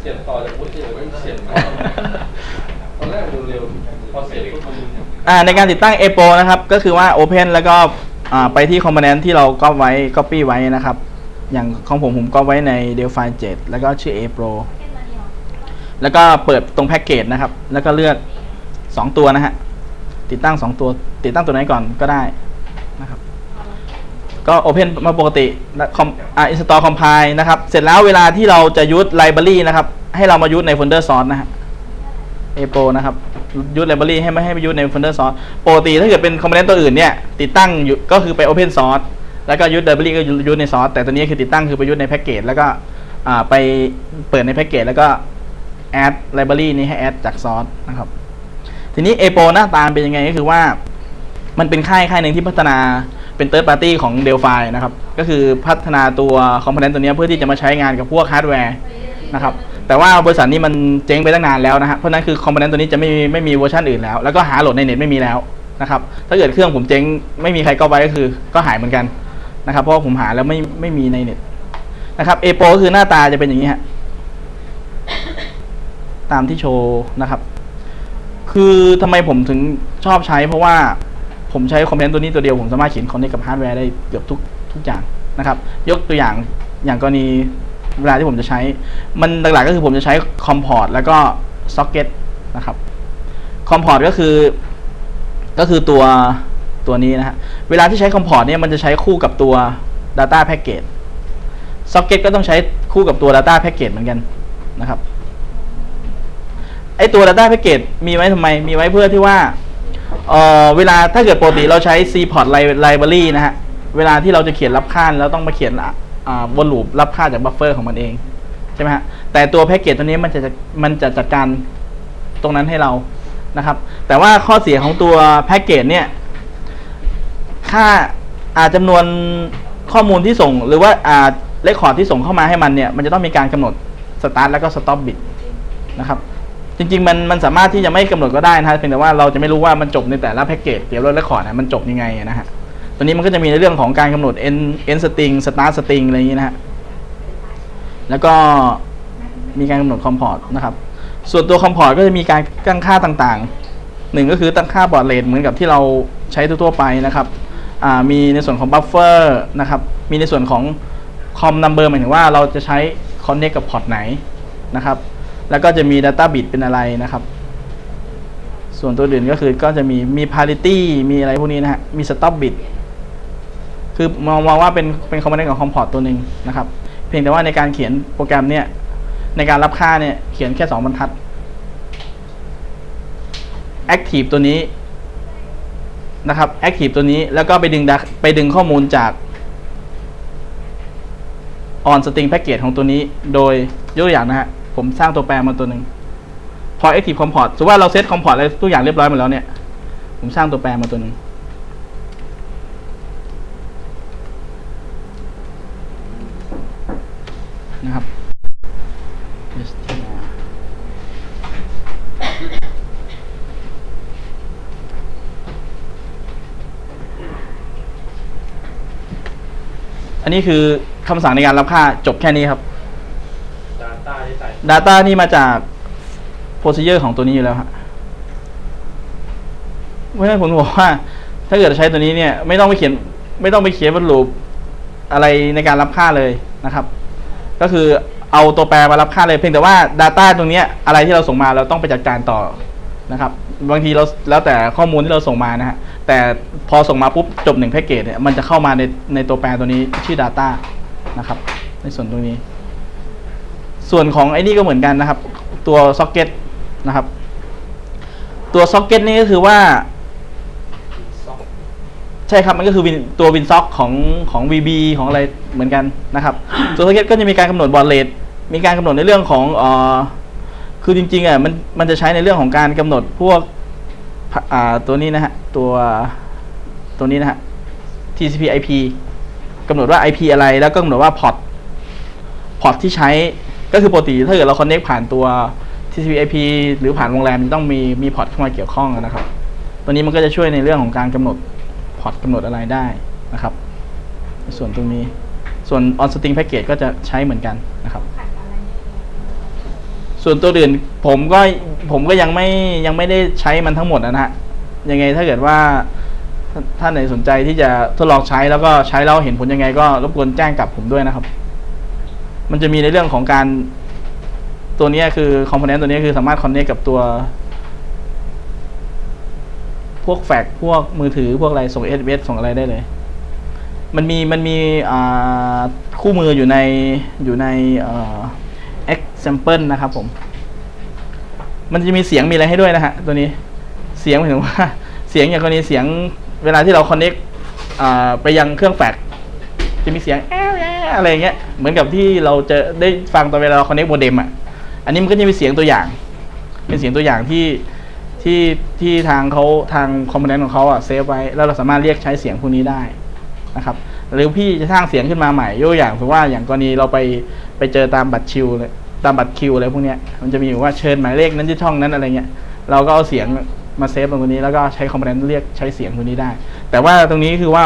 เสียบต่อจากพุทธเฉยๆไม่เสียบต่อตอนแรกมันเร็วๆพอเสียบปุ๊บมันอ่าในการติดตั้ง a p o นะครับ ก็คือว่า Open แล้วก็อ่าไปที่ Component ที่เราก็ไว้ Copy ไว้นะครับ อย่างของผมผมก็ไว้ใน Delphi 7 แล้วก็ชื่อ a p o แล้วก็เปิดตรงแพ็กเกจนะครับ แล้วก็เลือก 2 ตัวนะฮะ ติดตั้ง 2 ตัว ติดตั้งตัวไหนก่อนก็ได้นะครับ ก็ Open มาปกติคอมอ่า install compile นะครับ เสร็จแล้วเวลาที่เราจะยุด library นะครับ ให้เรามายุดใน folder source นะฮะ a p o นะครับยุด library ให้ไม่ให้ไปยุดใน folder source ปกติถ้าเกิดเป็น component ตัวอื่นเนี่ย ติดตั้งอยู่ก็คือไป open source แล้วก็ยุด library ก็ยุดใน source แต่ตัวนี้คือติดตั้งคือไปยุดในแพ็กเกจแล้วก็อ่าไปเปิดในแพ็กเกจแล้วก็ add library นี้ให้ add จาก source นะครับ ทีนี้ a p o หน้าตาเป็นยังไงก็คือว่า มันเป็นค่ายค่ายหนึ่งที่พัฒนา เป็น third party ของ Delphi นะครับ ก็คือพัฒนาตัว component ตัวนี้เพื่อที่จะมาใช้งานกับพวกฮาร์ดแวร์นะครับ แต่ว่าบริษัทนี้มันเจ๊งไปตั้งนานแล้วนะฮะ เพราะนั้นคือ component ตัวนี้จะไม่มีไม่มีเวอร์ชันอื่นแล้ว แล้วก็หาโหลดในเน็ตไม่มีแล้วนะครับ ถ้าเกิดเครื่องผมเจ๊งไม่มีใครก็ไว้ก็คือก็หายเหมือนกันนะครับ เพราะผมหาแล้วไม่ไม่มีในเน็ตนะครับ a p o ก็คือหน้าตาจะเป็นอย่างนี้ฮะ ตามที่โชว์นะครับ คือทำไมผมถึงชอบใช้เพราะว่า ผมใช้คอมเมนต์ตัวนี้ตัวเดียวผมสามารถเขียนคอนเนคกับฮาร์ดแวร์ได้เกือบทุกทุกอย่างนะครับ ยกตัวอย่างอย่างกรณีเวลาที่ผมจะใช้ มันหลักๆก็คือผมจะใช้คอมพอร์ตแล้วก็ซ็อกเก็ตนะครับคอมพอร์ตก็คือก็คือตัวตัวนี้นะฮะเวลาที่ใช้คอมพอร์ตเนี่ยมันจะใช้คู่กับตัว Data Package ซ็อกเก็ตก็ต้องใช้คู่กับตัว Data Package เหมือนกันนะครับไอตัว Data Package มีไว้ทำไมมีไว้เพื่อที่ว่า เอ่อเวลาถ้าเกิดปกติเราใช้ cport library นะฮะ เวลาที่เราจะเขียนรับค่าแล้วต้องมาเขียนอ่าวนลูปรับค่าจากบัฟเฟอร์ของมันเอง ใช่ไหมฮะ แต่ตัวแพ็กเกจตัวนี้มันจะมันจะจัดการตรงนั้นให้เรานะครับ แต่ว่าข้อเสียของตัวแพ็กเกจเนี่ย ค่าอาจจำนวนข้อมูลที่ส่ง หรือว่าอ่าเลคคอร์ดที่ส่งเข้ามาให้มันเนี่ย มันจะต้องมีการกำหนดสตาร์ทแล้วก็สต็อปบิตนะครับ จริงๆมันมันสามารถที่จะไม่กำหนดก็ได้นะฮะเพียงแต่ว่าเราจะไม่รู้ว่ามันจบในแต่ละแพ็กเกจเดี๋ยวเราเลคคอร์ดนะมันจบยังไงนะฮะตัวนี้มันก็จะมีในเรื่องของการกำหนด end end string start string อะไรอย่างนี้นะฮะแล้วก็มีการกำหนด comport นะครับ ส่วนตัว comport ก็จะมีการตั้งค่าต่างๆหนึ่งก็คือตั้งค่าบอร์ดเรทเหมือนกับที่เราใช้ทั่วๆไปนะครับมีในส่วนของ buffer นะครับมีในส่วนของ com number หมายถึงว่าเราจะใช้ connect กับพอร์ตไหนนะครับ แล้วก็จะมี data bit เป็นอะไรนะครับ ส่วนตัวอื่นก็คือก็จะมีมี parity มีอะไรพวกนี้นะฮะ มี stop bit คือมองมองว่าเป็นเป็นคอมโพเนนต์ของคอมพอร์ตตัวหนึ่งนะครับ เพียงแต่ว่าในการเขียนโปรแกรมเนี่ย ในการรับค่าเนี่ย เขียนแค่สองบรรทัด active ตัวนี้นะครับ active ตัวนี้แล้วก็ไปดึงไปดึงข้อมูลจาก on string package ของตัวนี้ โดยยกตัวอย่างนะฮะ ผมสร้างตัวแปรมาตัวหนึ่งพอ active comport สมมติว่าเราเซต comport อะไรทุกอย่างเรียบร้อยหมดแล้วเนี่ย ผมสร้างตัวแปรมาตัวหนึ่งนะครับ str อันนี้คือคำสั่งในการรับค่าจบแค่นี้ครับ Data นี่มาจาก procedure ของตัวนี้อยู่แล้วฮะเพราะฉะนั้นผมบอกว่า ถ้าเกิดใช้ตัวนี้เนี่ย ไม่ต้องไปเขียน ไม่ต้องไปเขียนบรรลูปอะไรในการรับค่าเลยนะครับ ก็คือเอาตัวแปรมารับค่าเลยเพียงแต่ว่า Data ตรงนี้อะไรที่เราส่งมาเราต้องไปจัดการต่อนะครับ บางทีเราแล้วแต่ข้อมูลที่เราส่งมานะฮะแต่พอส่งมาปุ๊บจบหนึ่งแพ็กเกจเนี่ยมันจะเข้ามาในในตัวแปรตัวนี้ชื่อ Data นะครับ ในส่วนตรงนี้ ส่วนของไอ้นี่ก็เหมือนกันนะครับ ตัวซ็อกเก็ตนะครับ ตัวซ็อกเก็ตนี่ก็คือว่า ใช่ครับมันก็คือวินตัววินซ็อกของของ VB ของอะไรเหมือนกันนะครับ ตัวซ็อกเก็ตก็จะมีการกำหนดบอลเลทมีการกำหนดในเรื่องของเอ่อคือจริงๆอะมันมันจะใช้ในเรื่องของการกำหนดพวกอ่าตัวนี้นะฮะตัวตัวนี้นะฮะ TCP IP กำหนดว่า IP อะไรแล้วก็กำหนดว่าพอร์ตพอร์ตที่ใช้ ก็คือปกติถ้าเกิดเราคอนเน c t ผ่านตัว TCP IP หรือผ่านโรงแรมจะต้องมีมีพอร์ตเข้ามาเกี่ยวข้องนะครับ ตัวนี้มันก็จะช่วยในเรื่องของการกำหนดพอร์ตกำหนดอะไรได้นะครับในส่วนตรงนี้ ส่วน on string package ก็จะใช้เหมือนกันนะครับ ส่วนตัวอื่นผมก็ผมก็ยังไม่ยังไม่ได้ใช้มันทั้งหมดนะฮะ ยังไงถ้าเกิดว่าท่านท่านไหนสนใจที่จะทดลองใช้แล้วก็ใช้แล้วเห็นผลยังไงก็รบกวนแจ้งกับผมด้วยนะครับ มันจะมีในเรื่องของการตัวนี้คือคอมโพเนนต์ตัวนี้คือสามารถคอนเนคกับตัว พวกแฟกพวกมือถือพวกอะไรส่ง SMS ส่งอะไรได้เลย มันมีมันมีคู่มืออยู่ในอยู่ในเอ่อ example นะครับผม มันจะมีเสียงมีอะไรให้ด้วยนะฮะ ตัวนี้เสียงหมายถึงว่า เสียงอย่างกรณีเสียงเวลาที่เรา connect อ่าไปยังเครื่องแฟกจะมีเสียงแอ้วแอะไรเงี้ยเหมือนกับที่เราจะได้ฟังตอนเวลาเรา connect โมเด็มอะอันนี้มันก็จะมีเสียงตัวอย่าง เป็นเสียงตัวอย่างที่ที่ที่ทางเขาทางคอมโพเนนต์ของเขาอะเซฟไว้แล้วเราสามารถเรียกใช้เสียงพวกนี้ได้นะครับ หรือพี่จะสร้างเสียงขึ้นมาใหม่ยกตัวอย่างสมมติว่าอย่างกรณีเราไปไปเจอตามบัตรชิวเลยตามบัตรคิวอะไรพวกเนี้ยมันจะมีอยู่ว่าเชิญหมายเลขนั้นที่ช่องนั้นอะไรเงี้ยเราก็เอาเสียงมาเซฟตรงนี้แล้วก็ใช้คอมโพเนนต์เรียกใช้เสียงตัวนี้ได้ แต่ว่าตรงนี้คือว่า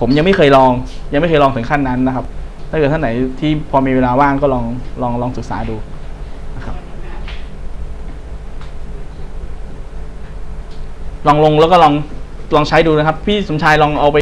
ผมยังไม่เคยลอง ยังไม่เคยลองถึงขั้นนั้นนะครับ ถ้าเกิดท่านไหนที่พอมีเวลาว่างก็ลองลองลองศึกษาดูนะครับ ลองลงแล้วก็ลองลองใช้ดูนะครับ พี่สมชายลองเอาไป